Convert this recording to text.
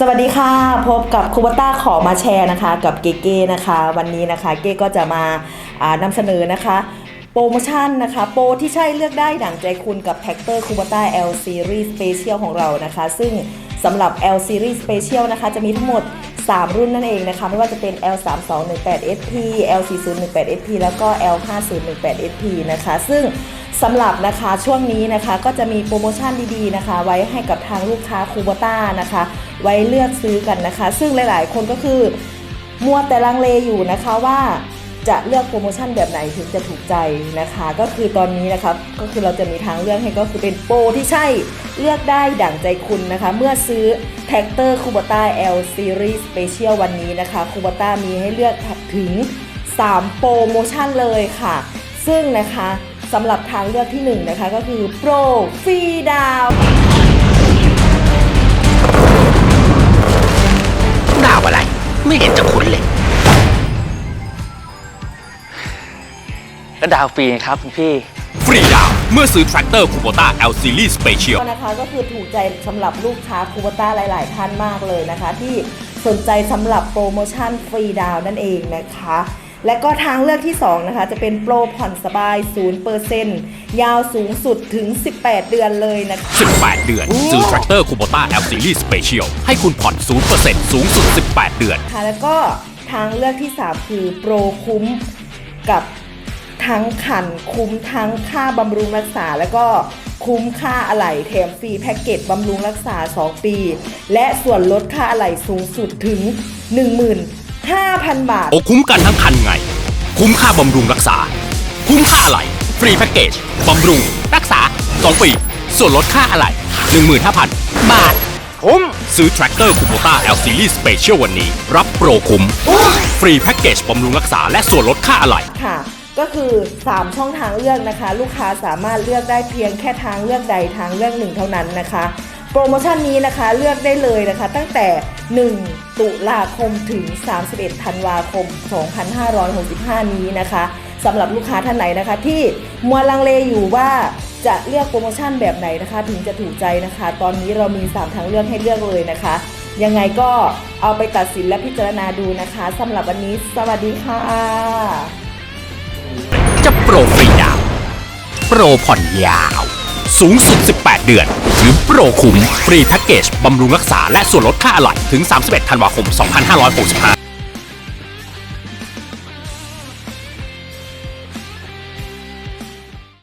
สวัสดีค่ะ พบกับคูบต้าขอมาแชร์นะคะ กับเก๋ๆนะคะ วันนี้นะคะ เก๋ก็จะมาานำเสนอนะคะ โปรโมชั่นนะคะ โปรที่ใช่เลือกได้ดั่งใจคุณกับแท็กเตอร์คูบต้า L Series Special ของเรานะคะ ซึ่งสำหรับ L Series Special นะคะ จะมีทั้งหมด 3 รุ่นนั่นเองนะคะ ไม่ว่าจะเป็น L 3 2 1 8 SP L 4 0 1 8 SP แล้วก็ L 5 0 1 8 SP นะคะ ซึ่งสำหรับนะคะช่วงนี้นะคะก็จะมีโปรโมชั่นดีๆนะคะ ไว้ให้กับทางลูกค้าคูบต้านะคะ ไว้เลือกซื้อกันนะคะ ซึ่งหลายๆ คนก็คือมัวแต่ลังเลอยู่นะคะว่า จะเลือกโปรโมชั่นแบบไหนถึงจะถูกใจนะคะ ก็คือตอนนี้นะคะก็คือเราจะมีทางเลือกให้ก็คือเป็นโปรที่ใช่เลือกได้ดั่งใจคุณนะคะ เมื่อซื้อแท็กเตอร์คูบต้า L Series Special วันนี้นะคะคูบต้ามีให้เลือกถึง 3 โปรโมชั่นเลยค่ะ ซึ่งนะคะสำหรับทางเลือกที่ 1 นะคะก็คือโปรฟรีดาวดาวอะไร ไม่เห็นจะคุ ก็ดาวฟรีครับคุณพี่ ฟรีดาวน์เมื่อซื้อแทรกเตอร์คูโบต้า L Series Special ก็นะคะก็คือถูกใจสำหรับลูกค้าคูบต้าหลาย ๆ ท่านมากเลยนะคะ ที่สนใจสำหรับโปรโมชั่นฟรีดาวน์นั่นเองนะคะ และก็ทางเลือกที่ 2 นะคะ จะเป็นโปรผ่อนสบาย 0%ยาวสูงสุดถึง 18 เดือนเลยนะคะ18 เดือน ซื้อแทรกเตอร์คูโบต้า L Series Special ให้คุณผ่อน 0%สูงสุด 18 เดือน ค่ะแล้วก็ทางเลือกที่ 3 คือโปรคุ้มกับ ทั้งขันคุ้มทั้งค่าบำรุงรักษา แล้วก็คุ้มค่าอะไหล่แถมฟรีแพ็กเกจบำรุงรักษา 2 ปี และส่วนลดค่าอะไหล่สูงสุดถึง 15,000 บาท โอ้คุ้มกันทั้งคันไง คุ้มค่าบำรุงรักษา คุ้มค่าอะไหล่ฟรีแพ็กเกจบำรุงรักษา 2 ปี ส่วนลดค่าอะไหล่15,000 บาทคุ้มซื้อแทรกเตอร์คูโบต้า L Series Special วันนี้ รับโปรคุ้ม ฟรีแพ็กเกจบำรุงรักษาและส่วนลดค่าอะไหล่ค่ะ ก็คือ 3 ช่องทางเลือกนะคะ ลูกค้าสามารถเลือกได้เพียงแค่ทางเลือกใดทางเลือกหนึ่งเท่านั้นนะคะ โปรโมชั่นนี้นะคะเลือกได้เลยนะคะ ตั้งแต่ 1 ตุลาคมถึง 31 ธันวาคม 2565 นี้นะคะสำหรับลูกค้าท่านไหนนะคะ ที่มัวลังเลอยู่ว่าจะเลือกโปรโมชั่นแบบไหนนะคะ ถึงจะถูกใจนะคะ ตอนนี้เรามี 3 ทางเลือกให้เลือกเลยนะคะ ยังไงก็เอาไปตัดสินและพิจารณาดูนะคะสำหรับวันนี้ สวัสดีค่ะ รฟรีดาว โปรผ่อนยาว สูงสุด 18 เดือน หรือโปรคุ้ม ฟรีแพ็กเกจบำรุงรักษาและส่วนลดค่าอะไหล่ถึง 31 ธันวาคม 2565